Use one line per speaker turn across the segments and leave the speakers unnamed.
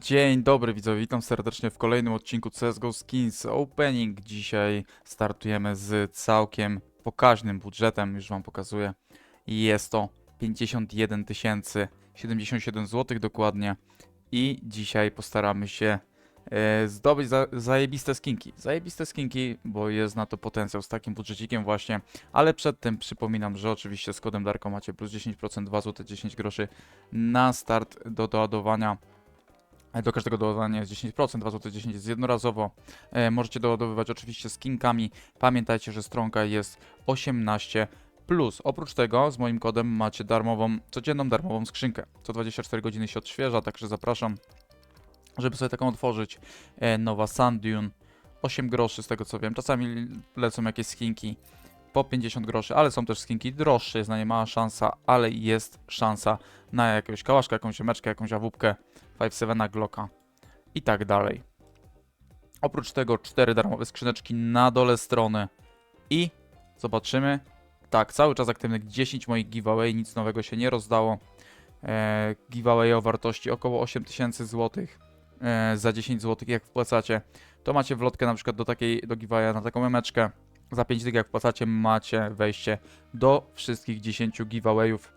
Dzień dobry widzowie, witam serdecznie w kolejnym odcinku CSGO Skins Opening. Dzisiaj startujemy z całkiem pokaźnym budżetem, już wam pokazuję. Jest to 51 tysięcy 77 zł dokładnie. I dzisiaj postaramy się e, zdobyć za, zajebiste skinki. Zajebiste skinki, bo jest na to potencjał z takim budżecikiem właśnie. Ale przed tym przypominam, że oczywiście z kodem Darko macie plus 10%, 2 zł 10 groszy na start do doładowania. E, Do każdego doładowania jest 10%, 2 zł 10 jest jednorazowo. E, możecie doładowywać oczywiście skinkami. Pamiętajcie, że stronka jest 18. Plus, oprócz tego z moim kodem macie darmową, codzienną darmową skrzynkę. Co 24 godziny się odświeża, także zapraszam, żeby sobie taką otworzyć. E, nowa Sand Dune, 8 groszy z tego co wiem. Czasami lecą jakieś skinki po 50 groszy, ale są też skinki droższe, jest na nie mała szansa, ale jest szansa na jakiegoś kałaszka, jakąś ziomeczkę, jakąś awupkę. 5.7 Glocka i tak dalej. Oprócz tego cztery darmowe skrzyneczki na dole strony i zobaczymy. Tak, cały czas aktywnych 10 moich giveaway, nic nowego się nie rozdało. E, giveaway o wartości około 8000 zł. E, za 10 zł jak wpłacacie, to macie wlotkę na przykład do takiej, do giveawaya na taką memeczkę. Za 5 dych jak wpłacacie macie wejście do wszystkich 10 giveawayów.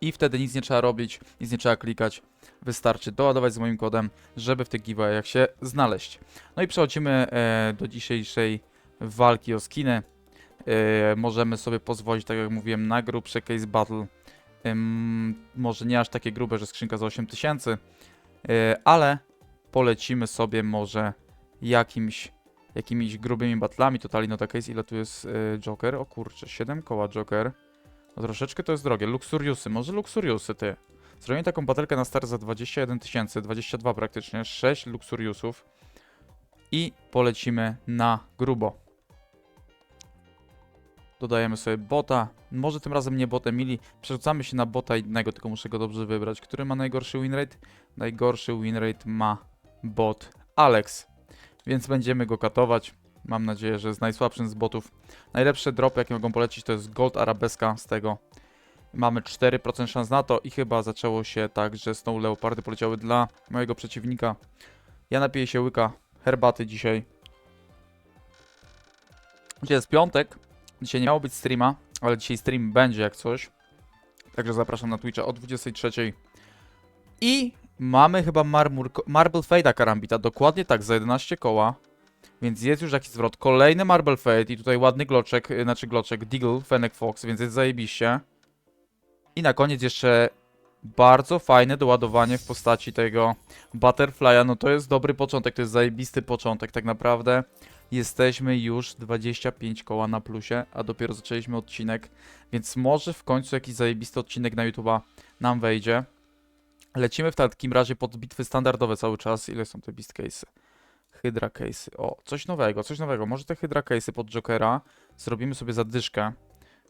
I wtedy nic nie trzeba robić, nic nie trzeba klikać. Wystarczy doładować z moim kodem, żeby w tych giveawayach się znaleźć. No i przechodzimy e, do dzisiejszej walki o skiny. E, możemy sobie pozwolić, tak jak mówiłem, na grubsze case battle. Może nie aż takie grube, że skrzynka za 8000, e, ale polecimy sobie może jakimś, jakimiś grubymi battlami. Totali no case, ile tu jest Joker? O kurczę, 7 koła Joker. No troszeczkę to jest drogie. Luxuriusy, może Luxuriusy ty. Zrobimy taką batelkę na start za 21 tysięcy, 22 praktycznie, 6 Luxuriusów i polecimy na grubo. Dodajemy sobie bota, może tym razem nie bota mili, przerzucamy się na bota innego, tylko muszę go dobrze wybrać. Który ma najgorszy winrate? Najgorszy winrate ma bot Alex, więc będziemy go katować. Mam nadzieję, że jest najsłabszym z botów. Najlepsze dropy, jakie mogą polecić, to jest Gold Arabeska z tego. Mamy 4% szans na to i chyba zaczęło się tak, że Snow Leopardy poleciały dla mojego przeciwnika. Ja napiję się łyka herbaty dzisiaj. Dzisiaj jest piątek. Dzisiaj nie miało być streama, ale dzisiaj stream będzie jak coś. Także zapraszam na Twitcha o 23. I mamy chyba marmur, Marble Fade'a Karambita. Dokładnie tak, za 11 koła. Więc jest już jakiś zwrot. Kolejny Marble Fade i tutaj ładny gloczek, y, znaczy gloczek, Deagle, Fennec Fox, więc jest zajebiście. I na koniec jeszcze bardzo fajne doładowanie w postaci tego Butterfly'a. No to jest dobry początek, to jest zajebisty początek tak naprawdę. Jesteśmy już 25 koła na plusie, a dopiero zaczęliśmy odcinek, więc może w końcu jakiś zajebisty odcinek na YouTube'a nam wejdzie. Lecimy w takim razie pod bitwy standardowe cały czas. Ile są te beast case'y? Hydra case'y. O, coś nowego, coś nowego. Może te Hydra case'y pod Jokera zrobimy sobie zadyszkę.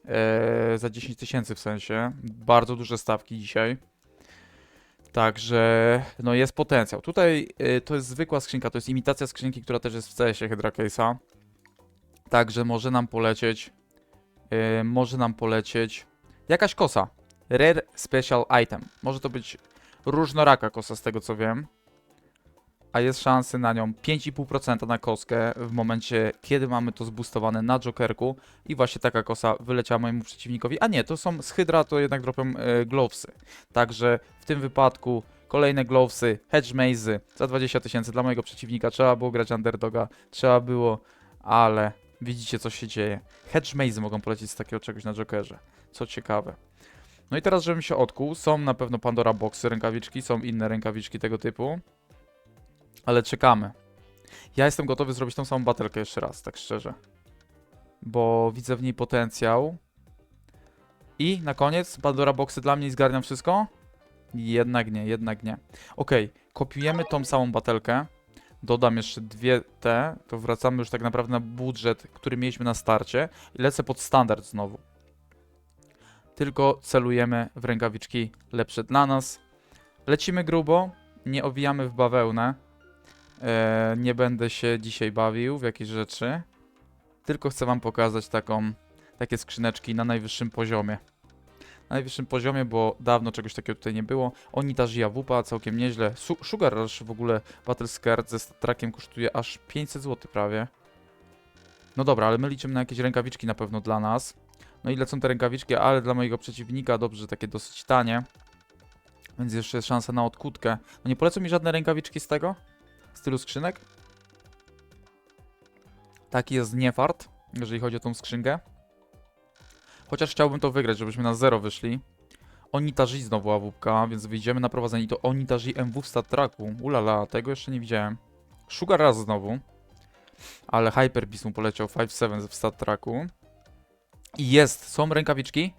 Eee, za 10 tysięcy w sensie. Bardzo duże stawki dzisiaj. Także, no jest potencjał. Tutaj y, to jest zwykła skrzynka, to jest imitacja skrzynki, która też jest w CS-ie Hydra Case'a. Także może nam polecieć, y, może nam polecieć jakaś kosa. Rare Special Item. Może to być różnoraka kosa z tego co wiem. A jest szansy na nią 5,5% na koskę w momencie, kiedy mamy to zboostowane na Jokerku. I właśnie taka kosa wyleciała mojemu przeciwnikowi. A nie, to są z Hydra, to jednak dropią e, glovesy. Także w tym wypadku kolejne glovesy, hedge maze'y za 20 tysięcy dla mojego przeciwnika. Trzeba było grać underdoga, trzeba było, ale widzicie co się dzieje. Hedge maze'y mogą polecieć z takiego czegoś na Jokerze. Co ciekawe. No i teraz, żebym się odkuł, są na pewno Pandora Boxy rękawiczki, są inne rękawiczki tego typu. Ale czekamy. Ja jestem gotowy zrobić tą samą batelkę jeszcze raz, tak szczerze. Bo widzę w niej potencjał. I na koniec Pandora Boxy dla mnie i zgarniam wszystko? Jednak nie, jednak nie. Ok, kopiujemy tą samą batelkę. Dodam jeszcze dwie te, to wracamy już tak naprawdę na budżet, który mieliśmy na starcie. I lecę pod standard znowu. Tylko celujemy w rękawiczki lepsze dla nas. Lecimy grubo, nie owijamy w bawełnę. E, nie będę się dzisiaj bawił w jakieś rzeczy. Tylko chcę wam pokazać taką, takie skrzyneczki na najwyższym poziomie. na najwyższym poziomie, bo dawno czegoś takiego tutaj nie było. Onitaji Awupa całkiem nieźle. Su Sugar Rush w ogóle Battle Skirt ze trakiem kosztuje aż 500 zł prawie. No dobra, ale my liczymy na jakieś rękawiczki na pewno dla nas. No i lecą te rękawiczki, ale dla mojego przeciwnika dobrze, takie dosyć tanie. Więc jeszcze jest szansa na odkutkę. No nie polecą mi żadne rękawiczki z tego? Z tylu skrzynek? Taki jest niefart, jeżeli chodzi o tą skrzynkę. Chociaż chciałbym to wygrać, żebyśmy na zero wyszli. Onitaji znowu awupka, więc wyjdziemy na prowadzenie. I to Onitaji MW w stat tracku. Ulala, tego jeszcze nie widziałem. Sugar raz znowu. Ale Hyper Beast mu poleciał 5-7 w stat tracku. I jest, są rękawiczki.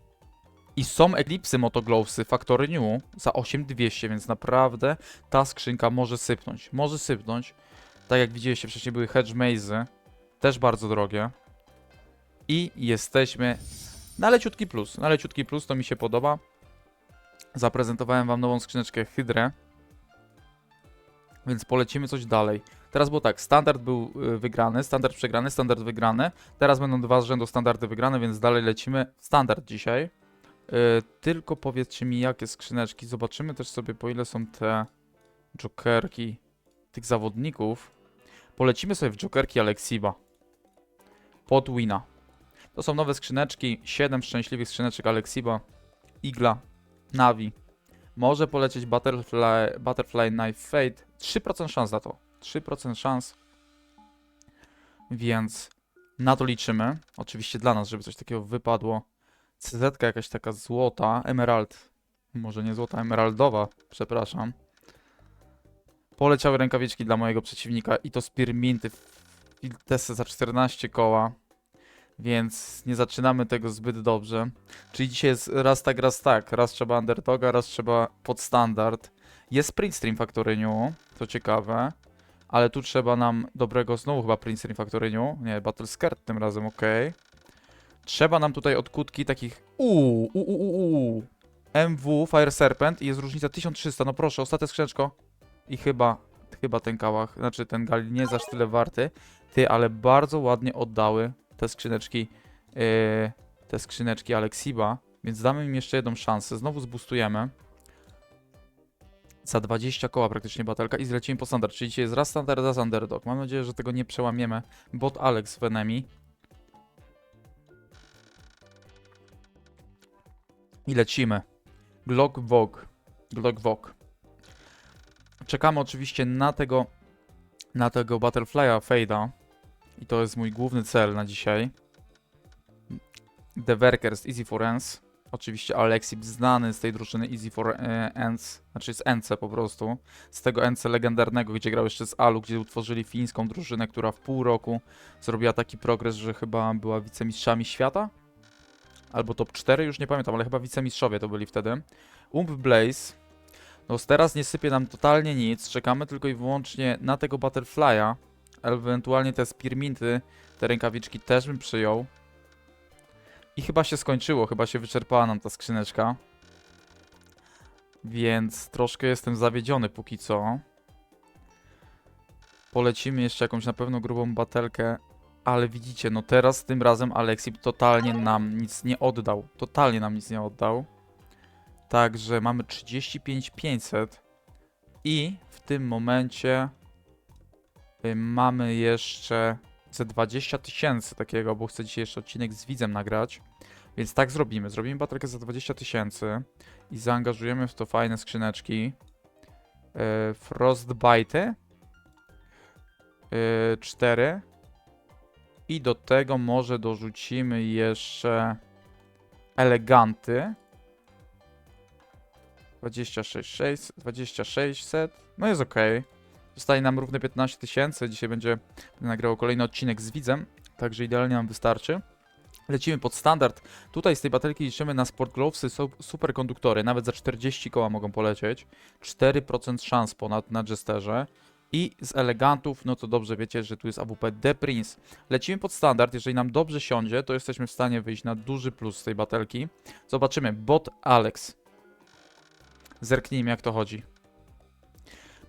I są Eclipsy Motoglowsy Factory New za 8200, więc naprawdę ta skrzynka może sypnąć. Może sypnąć. Tak jak widzieliście, wcześniej były Hedge Maze, też bardzo drogie. I jesteśmy na leciutki plus. Na leciutki plus to mi się podoba. Zaprezentowałem wam nową skrzyneczkę Hydrę. Więc polecimy coś dalej. Teraz było tak, standard był y, wygrany, standard przegrany, standard wygrany. Teraz będą dwa z rzędu standardy wygrane, więc dalej lecimy. Standard dzisiaj. Y, tylko powiedzcie mi, jakie skrzyneczki. Zobaczymy też sobie, po ile są te jokerki tych zawodników. Polecimy sobie w jokerki Alexiba. Pod wina. To są nowe skrzyneczki. 7 szczęśliwych skrzyneczek Alexiba. Igla. Navi. Może polecieć Butterfly, Butterfly Knife Fate. 3% szans na to. 3% szans. Więc na to liczymy. Oczywiście dla nas, żeby coś takiego wypadło. CZ jakaś taka złota. Emerald. Może nie złota, emeraldowa. Przepraszam. Poleciały rękawiczki dla mojego przeciwnika i to Spearminty Filtese za 14 koła. Więc nie zaczynamy tego zbyt dobrze. Czyli dzisiaj jest raz tak, raz tak. Raz trzeba underdoga, raz trzeba pod standard. Jest Sprint Stream Factory New, to ciekawe. Ale tu trzeba nam dobrego, znowu chyba Print Stream Factory New. Nie, Battle Skirt tym razem, ok. Trzeba nam tutaj odkutki takich... Uuu, uuu, uuu. MW, Fire Serpent i jest różnica 1300. No proszę, ostatnia skrzyneczko. I chyba, chyba ten kałach, znaczy ten gal nie aż tyle warty. Ty, ale bardzo ładnie oddały te skrzyneczki, yy, te skrzyneczki Alexiba, więc damy im jeszcze jedną szansę. Znowu zbustujemy. Za 20 koła praktycznie batelka i zlecimy po standard, czyli dzisiaj jest raz standard, raz underdog. Mam nadzieję, że tego nie przełamiemy. Bot Alex w enemy. I lecimy. Glock Vogue. Glock Vogue. Czekamy oczywiście na tego, na tego Butterfly'a Fade'a. I to jest mój główny cel na dzisiaj. The Workers Easy for Ends. Oczywiście Alexip znany z tej drużyny Easy for Ends, znaczy z NC po prostu. Z tego NC legendarnego, gdzie grał jeszcze z Alu, gdzie utworzyli fińską drużynę, która w pół roku zrobiła taki progres, że chyba była wicemistrzami świata? Albo top 4, już nie pamiętam, ale chyba wicemistrzowie to byli wtedy. Ump Blaze. No teraz nie sypie nam totalnie nic, czekamy tylko i wyłącznie na tego Butterfly'a. Ewentualnie te spearminty, te rękawiczki też bym przyjął. I chyba się skończyło, chyba się wyczerpała nam ta skrzyneczka. Więc troszkę jestem zawiedziony póki co. Polecimy jeszcze jakąś na pewno grubą batelkę. Ale widzicie, no teraz tym razem Alexip totalnie nam nic nie oddał. Totalnie nam nic nie oddał. Także mamy 35500. I w tym momencie y, mamy jeszcze ze 20 tysięcy takiego, bo chcę dzisiaj jeszcze odcinek z widzem nagrać. Więc tak zrobimy. Zrobimy baterkę za 20 tysięcy i zaangażujemy w to fajne skrzyneczki. Yy, Frostbite. Yy, 4. I do tego może dorzucimy jeszcze eleganty. 26, 2600. No jest ok. Zostaje nam równe 15 tysięcy. Dzisiaj będzie nagrał kolejny odcinek z widzem, także idealnie nam wystarczy. Lecimy pod standard. Tutaj z tej batelki liczymy na Sport Glovesy, superkonduktory. Nawet za 40 koła mogą polecieć. 4% szans ponad na Jesterze. I z elegantów, no to dobrze wiecie, że tu jest AWP The Prince. Lecimy pod standard. Jeżeli nam dobrze siądzie, to jesteśmy w stanie wyjść na duży plus z tej batelki. Zobaczymy. Bot Alex. Zerknijmy jak to chodzi.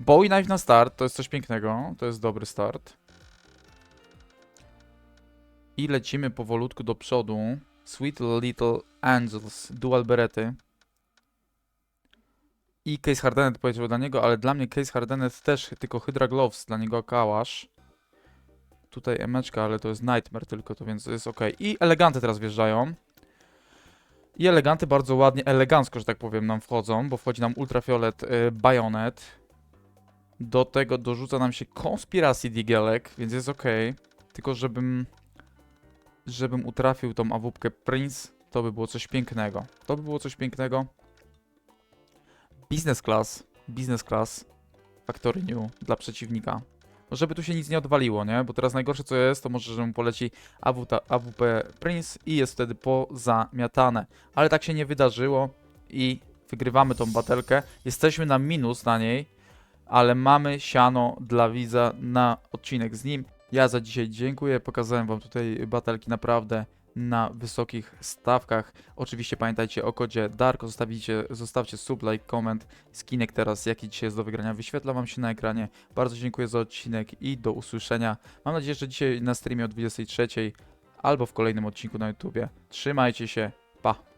Bowie Knife na start, to jest coś pięknego, to jest dobry start. I lecimy powolutku do przodu. Sweet Little Angels, Dual Berety. I Case Hardenet powiedział dla niego, ale dla mnie Case Hardenet też tylko Hydra Gloves, dla niego Kałasz. Tutaj emeczka, ale to jest Nightmare tylko, to więc jest ok. I eleganty teraz wjeżdżają. I eleganty bardzo ładnie, elegancko, że tak powiem, nam wchodzą, bo wchodzi nam Ultrafiolet y, Bayonet. Do tego dorzuca nam się Konspiracji Digielek, więc jest ok. Tylko żebym żebym utrafił tą awupkę Prince, to by było coś pięknego. To by było coś pięknego. Business class, business class, factory new dla przeciwnika. No żeby tu się nic nie odwaliło, nie? Bo teraz najgorsze co jest, to może, że mu poleci AWP, AWP Prince i jest wtedy pozamiatane. Ale tak się nie wydarzyło i wygrywamy tą batelkę. Jesteśmy na minus na niej, ale mamy siano dla widza na odcinek z nim. Ja za dzisiaj dziękuję, pokazałem wam tutaj batelki naprawdę na wysokich stawkach. Oczywiście pamiętajcie o kodzie DARK, zostawicie, zostawcie sub, like, comment. Skinek teraz, jaki dzisiaj jest do wygrania, wyświetla wam się na ekranie. Bardzo dziękuję za odcinek i do usłyszenia. Mam nadzieję, że dzisiaj na streamie o 23 albo w kolejnym odcinku na YouTubie. Trzymajcie się, pa!